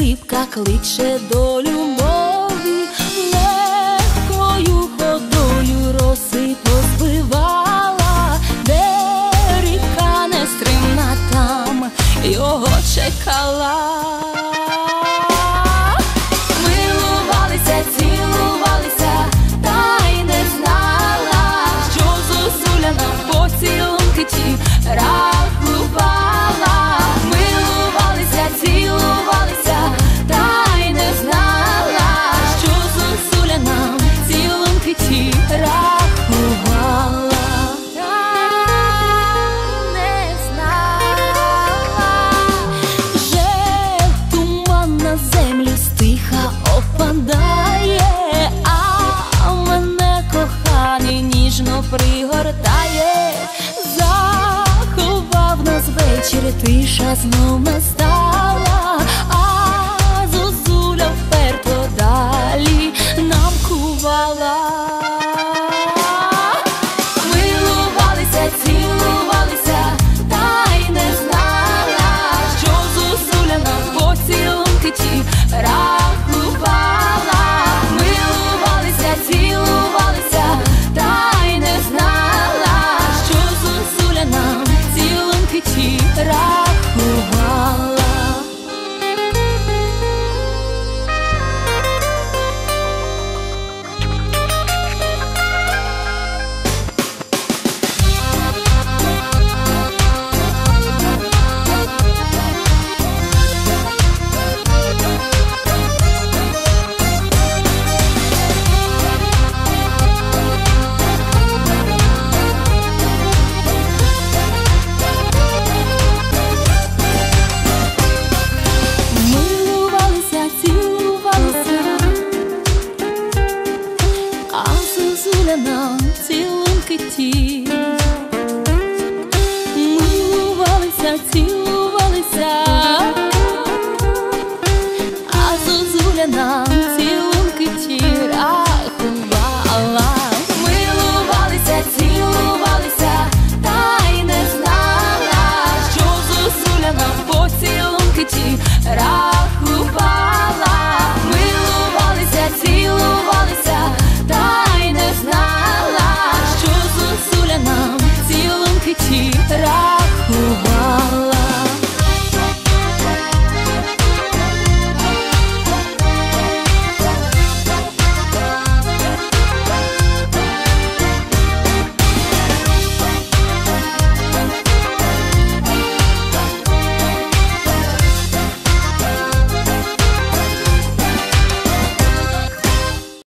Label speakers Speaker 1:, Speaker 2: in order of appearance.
Speaker 1: та кличе до любові, легкою ходою роси позбивала, де ріка нестримна там його чекала. Милувалися, цілувалися, та й не знала, що зозуля на поцілунки. Вечір, тиша знов настала, зозуля нам цілунки ті. Милувалися, цілувалися,